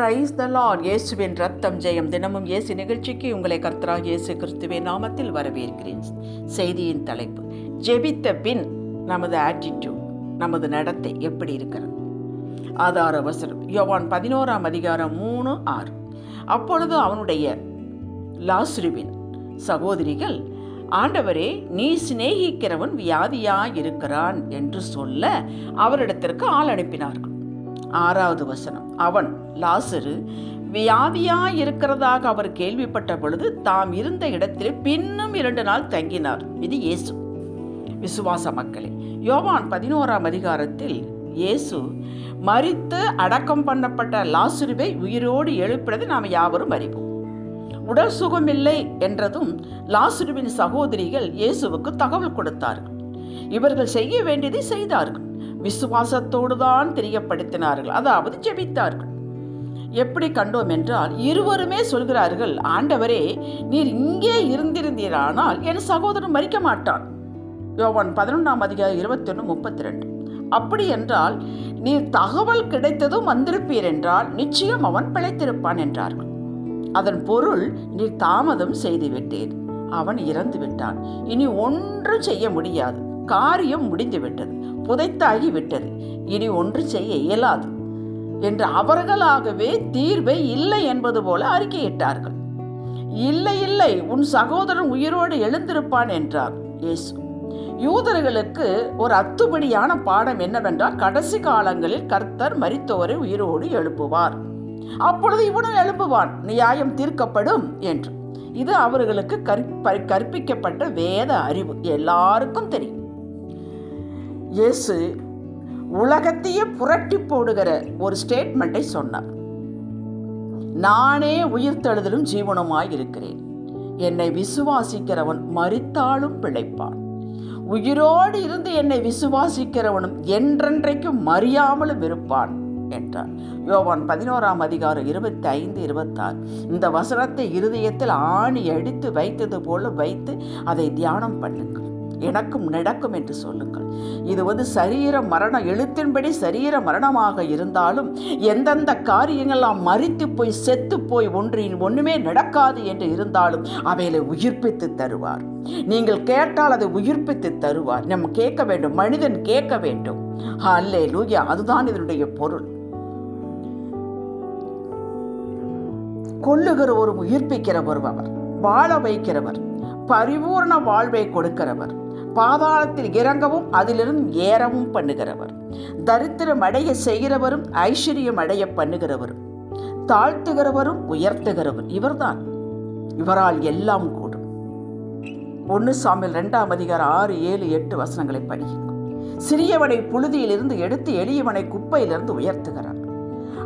Praise the Lord இயேசுவின் ரத்தம் ஜெயம். தினமும் இயேசு நிகழ்ச்சிக்கு உங்களை கர்த்தராக இயேசு கிறிஸ்துவின் நாமத்தில் வரவேற்கிறேன். செய்தியின் தலைப்பு ஜெபித்த பின் நமது ஆட்டிடியூட் நமது நடத்தை எப்படி இருக்கிறது? ஆதார வசனம் யோவான் பதினோராம் அதிகாரம் மூணு ஆறு. அப்பொழுது அவனுடைய லாஸ்ருவின் சகோதரிகள் ஆண்டவரே நீ சிநேகிக்கிறவன் வியாதியாக இருக்கிறான் என்று சொல்ல அவரிடத்திற்கு ஆள் அனுப்பினார்கள். ஆறாவது வசனம் அவன் லாசரு வியாதியாய் இருக்கிறதாக அவர் கேள்விப்பட்ட பொழுது தாம் இருந்த இடத்தில் பின்னும் இரண்டு நாள் தங்கினார். இது இயேசு. விசுவாச மக்களே யோவான் பதினோராம் அதிகாரத்தில் இயேசு மறித்து அடக்கம் பண்ணப்பட்ட லாசுருவை உயிரோடு எழுப்பினது நாம் யாவரும் அறிவோம். உடல் சுகமில்லை என்றதும் லாசுருவின் சகோதரிகள் இயேசுவுக்கு தகவல் கொடுத்தார்கள். இவர்கள் செய்ய வேண்டியதை செய்தார்கள். விசுவாசத்தோடு தான் தெரியப்படுத்தினார்கள் அதாவது ஜெபித்தார்கள். எப்படி கண்டோம் என்றால் இருவருமே சொல்கிறார்கள் ஆண்டவரே நீர் இங்கே இருந்திருந்தீரானால் என் சகோதரன் மறிக்க மாட்டான். யோவான் பதினொன்றாம் அதிகாரம் இருபத்தி ஒன்று முப்பத்தி ரெண்டு அப்படி என்றால் நீர் தகவல் கிடைத்ததும் வந்திருப்பீர் என்றால் நிச்சயம் அவன் பிழைத்திருப்பான் என்றார்கள். அதன் பொருள் நீர் தாமதம் செய்துவிட்டேன் அவன் இறந்து விட்டான் இனி ஒன்றும் செய்ய முடியாது. காரியம் முடிந்துவிட்டது. புதைத்தாகி விட்டது இனி ஒன்று செய்ய இயலாது. என்று அவர்களாகவே தீர்வை இல்லை என்பது போல அறிக்கையிட்டார்கள். இல்லை இல்லை உன் சகோதரன் உயிரோடு எழுந்திருப்பான் என்றார் இயேசு. யூதர்களுக்கு ஒரு அத்துபடியான பாடம் என்னவென்றால் கடைசி காலங்களில் கர்த்தர் மரித்தோரை உயிரோடு எழுப்புவார். அப்பொழுது இவனும் எழுப்புவான் நியாயம் தீர்க்கப்படும் என்று. இது அவர்களுக்கு கற்பிக்கப்பட்ட வேத அறிவு. எல்லாருக்கும் தெரியும். இயேசு உலகத்தையே புரட்டி போடுகிற ஒரு ஸ்டேட்மெண்ட்டை சொன்னார். நானே உயிர்த்தெழுதலும் ஜீவனமாய் இருக்கிறேன். என்னை விசுவாசிக்கிறவன் மறித்தாலும் பிழைப்பான். உயிரோடு இருந்து என்னை விசுவாசிக்கிறவனும் என்றென்றைக்கும் மறியாமலும் இருப்பான் என்றார். யோவான் பதினோராம் அதிகாரம் இருபத்தி ஐந்து இருபத்தாறு. இந்த வசனத்தை இருதயத்தில் ஆணி அடித்து வைத்தது போல வைத்து அதை தியானம் பண்ணுங்கள். எனக்கும் நடக்கும் என்று சொல்லுங்கள். இது வந்து சரீர மரணம் எழுத்தின்படி சரீர மரணமாக இருந்தாலும் எந்தெந்த காரியங்கள்லாம் மறித்து போய் செத்து போய் ஒன்றின் ஒன்றுமே நடக்காது என்று இருந்தாலும் அவைகளை உயிர்ப்பித்து தருவார். நீங்கள் கேட்டால் அதை உயிர்ப்பித்து தருவார். நம்ம கேட்க வேண்டும் மனிதன் கேட்க வேண்டும். அல்லே லூயா அதுதான் இதனுடைய பொருள். கொல்லுகிற ஒரு உயிர்ப்பிக்கிறவர் அவர் வாழ வைக்கிறவர் பரிபூர்ண வாழ்வை கொடுக்கிறவர். பாதாளத்தில் இறங்கவும் அதிலிருந்து ஏறவும் பண்ணுகிறவர். தரித்திரம் அடைய செய்கிறவரும் ஐஸ்வர்யம் அடைய பண்ணுகிறவரும் தாழ்த்துகிறவரும் உயர்த்துகிறவர். இவர்தான். இவரால் எல்லாம் கூடும். ஒன்று சாமியில் ரெண்டாம் அதிகாரம் ஆறு ஏழு எட்டு வசனங்களை படியுங்கள். சிறியவனை புழுதியிலிருந்து எடுத்து எளியவனை குப்பையிலிருந்து உயர்த்துகிறார்.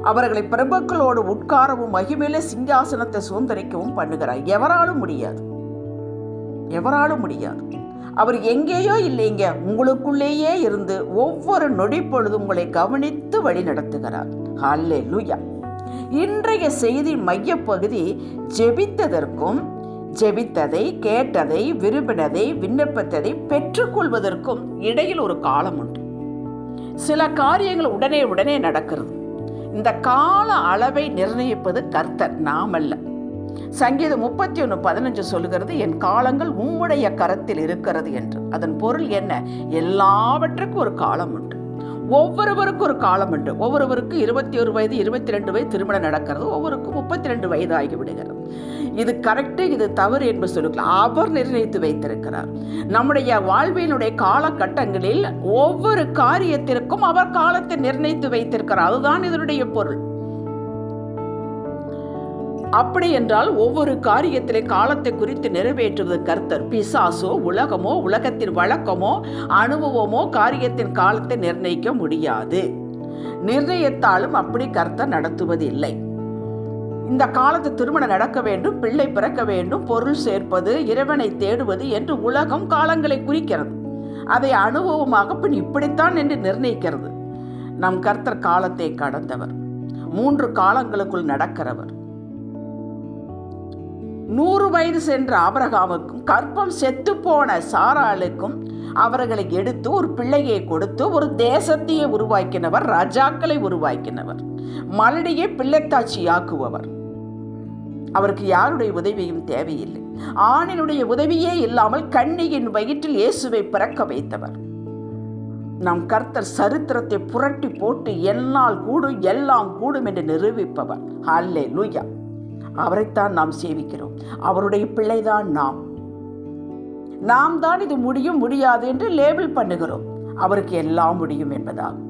அவர்களை பிரபுக்களோடு உட்காரவும் மகிமையிலே சிங்காசனத்தை சுதந்திரிக்கவும் பண்ணுகிறார். எவராலும் முடியாது. எவராலும் முடியாது. அவர் எங்கேயோ இல்லைங்க உங்களுக்குள்ளேயே இருந்து ஒவ்வொரு நொடி பொழுதும் உங்களை கவனித்து வழி நடத்துகிறார். ஹாலே லூயா இன்றைய செய்தி மையப்பகுதி ஜெபித்ததற்கும் ஜெபித்ததை கேட்டதை விரும்பினதை விண்ணப்பித்ததை பெற்றுக்கொள்வதற்கும் இடையில் ஒரு காலம் உண்டு. சில காரியங்கள் உடனே உடனே நடக்கிறது. இந்த கால அளவை நிர்ணயிப்பது கர்த்தர் நாமல்ல. சங்கீதம் முப்பத்தி ஒன்று பதினஞ்சு சொல்லுகிறது என் காலங்கள் உம்முடைய கரத்தில் இருக்கிறது என்று. அதன் பொருள் என்ன? எல்லாவற்றுக்கும் ஒரு காலம் உண்டு. ஒவ்வொருவருக்கும் ஒரு காலம் உண்டு. ஒவ்வொருவருக்கும் இருபத்தி ஒரு வயது இருபத்தி ரெண்டு வயது திருமணம் நடக்கிறது. ஒவ்வொருக்கும் முப்பத்தி ரெண்டு வயது ஆகிவிடுகிறது இது கரெக்டு இது தவறு என்று சொல்லுங்கள் அவர் நிர்ணயித்து வைத்திருக்கிறார். நம்முடைய வாழ்வினுடைய காலகட்டங்களில் ஒவ்வொரு காரியத்திற்கும் அவர் காலத்தை நிர்ணயித்து வைத்திருக்கிறார். அதுதான் இதனுடைய பொருள். அப்படி என்றால் ஒவ்வொரு காரியத்திலே காலத்தை குறித்து நிறைவேற்றுவது கர்த்தர். பிசாசோ உலகமோ உலகத்தின் வழக்கமோ அனுபவமோ காரியத்தின் காலத்தை நிர்ணயிக்க முடியாது. நிர்ணயித்தாலும் அப்படி கர்த்தர் நடத்துவதில்லை. இந்த காலத்து திருமணம் நடக்க வேண்டும் பிள்ளை பிறக்க வேண்டும் பொருள் சேர்ப்பது இறைவனை தேடுவது என்று உலகம் காலங்களை குறிக்கிறது. அதை அனுபவமாக பின் இப்படித்தான் என்று நிர்ணயிக்கிறது. நம் கர்த்தர் காலத்தை கடந்தவர். மூன்று காலங்களுக்குள் நடக்கிறவர். நூறு வயது சென்ற ஆபரகாமுக்கும் கற்பம் செத்துப்போன சாராளுக்கும் அவர்களை எடுத்து ஒரு பிள்ளையை கொடுத்து ஒரு தேசத்தையே உருவாக்கினவர் ராஜாக்களை உருவாக்கினவர். மலடியை பிள்ளைத்தாட்சியாக்குபவர் அவருக்கு யாருடைய உதவியும் தேவையில்லை. ஆணினுடைய உதவியே இல்லாமல் கண்ணியின் வயிற்றில் இயேசுவை பிறக்க வைத்தவர். நம் கர்த்தர் சரித்திரத்தை புரட்டி போட்டு என்னால் கூடும் எல்லாம் கூடும் என்று நிரூபிப்பவர். அல்லே லூயா அவரைத்தான் நாம் சேவிக்கிறோம். அவருடைய பிள்ளைதான் நாம். நாம் தான் இது முடியும் முடியாது என்று லேபிள் பண்ணுகிறோம். அவருக்கு எல்லாம் முடியும் என்பதாகும்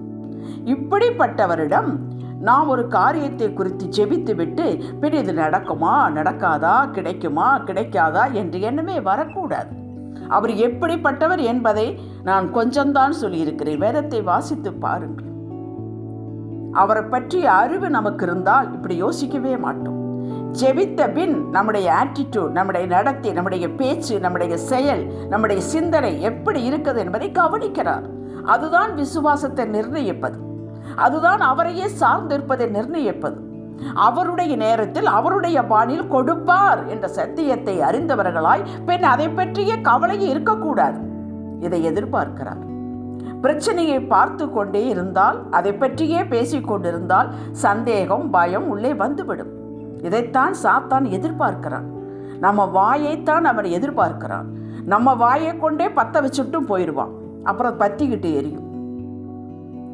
இப்படிப்பட்டவரிடம் நாம் ஒரு காரியத்தை குறித்து ஜெபித்து விட்டு பின் இது நடக்குமா நடக்காதா கிடைக்குமா கிடைக்காதா என்று எண்ணமே வரக்கூடாது. அவர் எப்படிப்பட்டவர் என்பதை நான் கொஞ்சம்தான் சொல்லியிருக்கிறேன். வேதத்தை வாசித்து பாருங்கள். அவரை பற்றிய அறிவு நமக்கு இருந்தால் இப்படி யோசிக்கவே மாட்டோம். ஜெபித்த பின் நம்முடைய ஆட்டிடியூட் நம்முடைய நடத்தை நம்முடைய பேச்சு நம்முடைய செயல் நம்முடைய சிந்தனை எப்படி இருக்குது என்பதை கவனிக்கிறார். அதுதான் விசுவாசத்தை நிர்ணயிப்பது. அதுதான் அவரையே சார்ந்திருப்பதை நிர்ணயிப்பது. அவருடைய நேரத்தில் அவருடைய பாணியில் கொடுப்பார் என்ற சத்தியத்தை அறிந்தவர்களாய் பெண் அதை பற்றிய கவலையே இருக்கக்கூடாது. இதை எதிர்பார்க்கிறார். பிரச்சனையை பார்த்து கொண்டே இருந்தால் அதை பற்றியே பேசிக்கொண்டிருந்தால் சந்தேகம் பயம் உள்ளே வந்துவிடும். இதைத்தான் சாத்தான் எதிர்பார்க்கிறான். நம்ம வாயைத்தான் அவன் எதிர்பார்க்கிறான். நம்ம வாயை கொண்டே பத்த வச்சுட்டும் போயிடுவான். அப்புறம் பத்திக்கிட்டு எரியும்.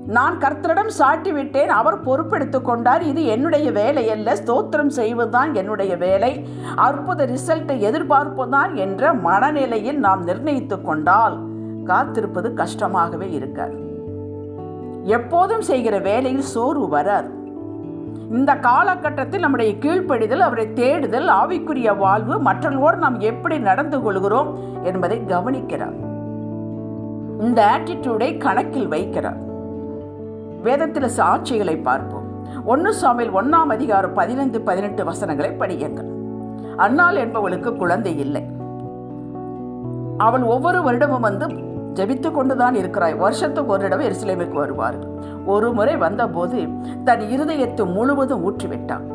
நான் கர்த்தரிடம் சாட்டி விட்டேன் அவர் பொறுப்பெடுத்துக் கொண்டார். இது என்னுடைய வேலை அல்ல. ஸ்தோத்திரம் செய்வதுதான் என்னுடைய வேலை. அற்புத ரிசல்ட்டை எதிர்பார்ப்பதுதான் என்ற மனநிலையில் நாம் நிர்ணயித்து கொண்டால் காத்திருப்பது கஷ்டமாகவே இருக்காது. எப்போதும் செய்கிற வேலையில் சோர்வு வராது. இந்த காலகட்டத்தில் நம்முடைய கீழ்ப்படிதல் அவரை தேடுதல் ஆவிக்குரிய வாழ்வு மற்றவர்களோடு நாம் எப்படி நடந்து கொள்கிறோம் என்பதை கவனிக்கிறார். இந்த ஆட்டிடியூடை கணக்கில் வைக்கிறார். வேதத்தில் சாட்சிகளை பார்ப்போம். ஒன்று சாமியில் ஒன்றாம் அதிகாரம் பதினைந்து பதினெட்டு வசனங்களை படியுங்கள். அன்னாள் என்பவளுக்கு குழந்தை இல்லை. அவள் ஒவ்வொரு வருடமும் வந்து ஜெபித்து கொண்டுதான் இருக்கிறாய். வருஷத்துக்கு ஒரு தடவை எருசலேமுக்கு வருவார்கள் ஒரு முறை வந்தபோது தன் இருதயத்தை முழுவதும் ஊற்றிவிட்டான்.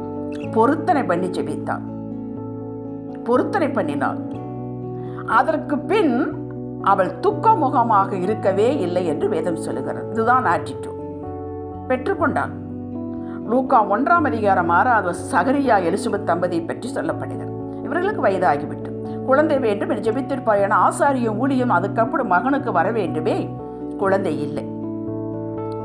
பொருத்தனை பண்ணி ஜெபித்தான். பொருத்தனை பண்ணினாள் அதற்கு பின் அவள் துக்க முகமாக இருக்கவே இல்லை என்று வேதம் சொல்லுகிறது. இதுதான் ஆட்டிடியூட் பெற்றுக்கொண்டாள் லூக்கா ஒன்றாம் அதிகாரம் ஆறாவது சகரியா எலிசபெத் தம்பதியை பற்றி சொல்லப்படுகிறது. இவர்களுக்கு வயதாகிவிட்டு குழந்தை வேண்டும் என்று ஜெபித்திருப்பார் என ஆசாரியும் ஊழியம் அதுக்கப்புறம் மகனுக்கு வர வேண்டுமே? குழந்தை இல்லை.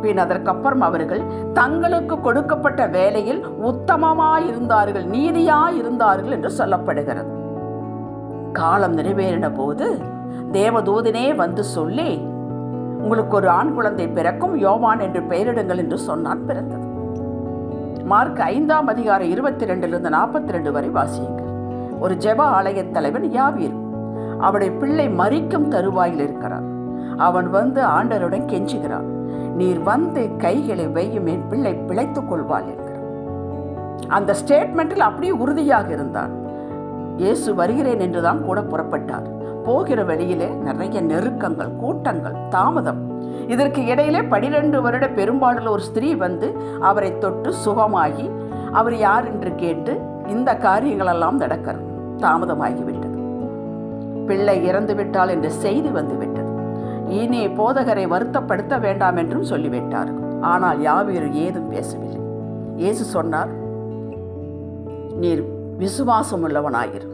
பின் அதற்கப்புறம் அவர்கள் தங்களுக்கு கொடுக்கப்பட்ட வேலையில் உத்தமமாயிருந்தார்கள் நீதியாயிருந்தார்கள் என்று சொல்லப்படுகிறது. காலம் நிறைவேறின போது தேவதூதனே வந்து சொல்லி உங்களுக்கு ஒரு ஆண் குழந்தை பிறக்கும் யோவான் என்று பெயரிடுங்கள் என்று சொன்னான் பிறந்தது. மார்க் ஐந்தாம் அதிகாரம் இருபத்தி ரெண்டிலிருந்து நாற்பத்தி ரெண்டு வரை வாசியுங்கள். ஒரு ஜெப ஆலய தலைவன் யாவீர். அவருடைய பிள்ளை மறிக்கும் தருவாயில் இருக்கிறார். அவன் வந்து ஆண்டருடன் கெஞ்சுகிறான் நீர் வந்து கைகளை வையும் என் பிள்ளை பிழைத்துக் கொள்வாள் என்கிறார். அந்த ஸ்டேட்மெண்ட்டில் அப்படியே உறுதியாக இருந்தான். இயேசு வருகிறேன் என்றுதான் கூட புறப்பட்டார். போகிற வழியிலே நிறைய நெருக்கங்கள் கூட்டங்கள் தாமதம். இதற்கு இடையிலே பனிரெண்டு வருட பெரும்பாலில் ஒரு ஸ்திரீ வந்து அவரை தொட்டு சுகமாகி அவர் யார்? என்று கேட்டு இந்த காரியங்களெல்லாம் நடக்கிறது. தாமதமாகிவிட்டது. பிள்ளை இறந்து விட்டால் என்ற செய்தி வந்துவிட்டது. இனி போதகரை வருத்தப்படுத்த வேண்டாம் என்றும் சொல்லிவிட்டார்கள். ஆனால் யாவீர் ஏதும் பேசவில்லை. இயேசு சொன்னார் நீர் விசுவாசம் உள்ளவனாயிரு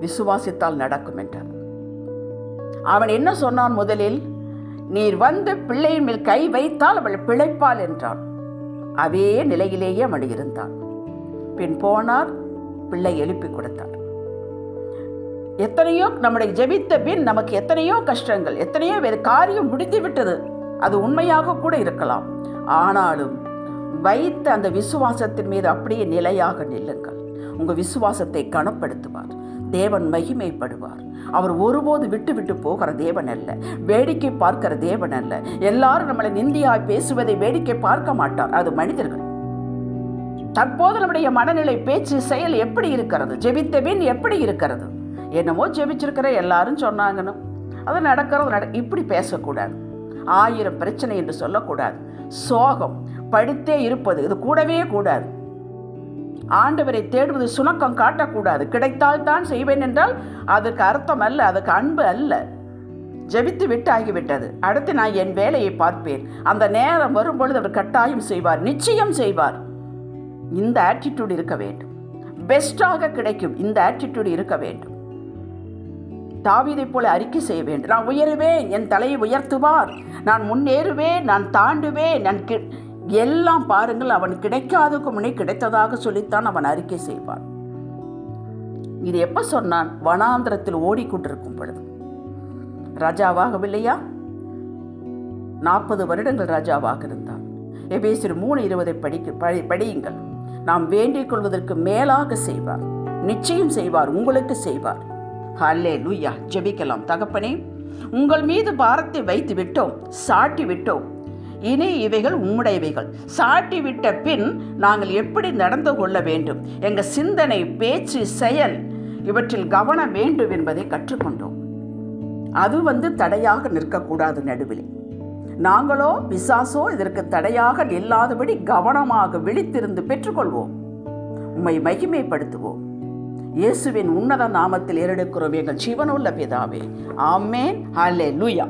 விசுவாசித்தால் நடக்கும் என்றார். அவன் என்ன சொன்னான் முதலில்? நீர் வந்து பிள்ளையின் மேல் கை வைத்தால் அவள் பிழைப்பாள் என்றான். அதே நிலையிலேயே அவன் இருந்தான். பின் போனார் பிள்ளை எழுப்பி கொடுத்தார். எத்தனையோ நம்முடைய ஜெபித்த பின் நமக்கு எத்தனையோ கஷ்டங்கள் எத்தனையோ வேறு காரியம் முடித்து விட்டது. அது உண்மையாக கூட இருக்கலாம். ஆனாலும் வைத்த அந்த விசுவாசத்தின் மீது அப்படியே நிலையாக நில்லுங்கள். உங்கள் விசுவாசத்தை கனப்படுத்துவார். தேவன் மகிமைப்படுவார். அவர் ஒருபோது விட்டு விட்டு போகிற தேவன் அல்ல. வேடிக்கை பார்க்கிற தேவன் அல்ல. எல்லாரும் நம்மளை நிந்தியாய் பேசுவதை வேடிக்கை பார்க்க மாட்டார். அது மனிதர்கள். தற்போது நம்முடைய மனநிலை பேச்சு செயல் எப்படி இருக்கிறது? ஜெபித்த பின் எப்படி இருக்கிறது? என்னமோ ஜெபிச்சிருக்கிற எல்லாரும் சொன்னாங்கன்னு. அது நடக்கிறது நட இப்படி பேசக்கூடாது. ஆயிரம் பிரச்சனை என்று சொல்லக்கூடாது. சோகம் படித்தே இருப்பது இது கூடவே கூடாது. ஆண்டவரை தேடுவது சுணக்கம் காட்டக்கூடாது. கிடைத்தால் தான் செய்வேன் என்றால் அதுக்கு அர்த்தம் அல்ல அதுக்கு அன்பு அல்ல. ஜெபித்து விட்டு ஆகிவிட்டது அடுத்து நான் என் வேலையை பார்ப்பேன். அந்த நேரம் வரும்பொழுது அவர் கட்டாயம் செய்வார் நிச்சயம் செய்வார். இந்த ஆட்டிடியூட் இருக்க வேண்டும். பெஸ்டாக கிடைக்கும். இந்த ஆட்டிடியூட் இருக்க வேண்டும். தாவீதைப் போல அறிக்கை செய்ய வேண்டும். நான் உயருவேன் என் தலையை உயர்த்துவார். நான் முன்னேறுவேன் நான் தாண்டுவேன். நான் கி எல்லாம் பாருங்கள் அவன் கிடைக்காததுக்கு முன்னே கிடைத்ததாக சொல்லித்தான் அவன் அறிக்கை செய்வான். இது எப்போ சொன்னான்? வனாந்திரத்தில் ஓடிக்கொண்டிருக்கும் பொழுது. ராஜாவாகவில்லையா? நாற்பது வருடங்கள் ராஜாவாக இருந்தான். எபேசியர் மூணு இருபதை படிக்க படி படியுங்கள். நாம் வேண்டிக் கொள்வதற்கு மேலாக செய்வார். நிச்சயம் செய்வார் உங்களுக்கு செய்வார். ஹல்லே லூயா ஜெபிக்கலாம். தகப்பனே உங்கள் மீது பாரத்தை வைத்து விட்டோம் சாட்டி விட்டோம். இனி இவைகள் உம்முடையவைகள். சாட்டி விட்ட பின் நாங்கள் எப்படி நடந்து கொள்ள வேண்டும்? எங்கள் சிந்தனை பேச்சு செயல் இவற்றில் கவனம் வேண்டும் என்பதை கற்றுக்கொண்டோம். அது வந்து தடையாக நிற்கக்கூடாது நடுவில். நாங்களோ பிசாசோ இதற்கு தடையாக இல்லாதபடி கவனமாக விழித்திருந்து பெற்றுக்கொள்வோம். உம்மை மகிமைப்படுத்துவோம். இயேசுவின் உன்னத நாமத்தில் ஏறெடுக்கிறோம் எங்கள் ஜீவனுள்ள பிதாவே. ஆமேன். ஹலே லூயா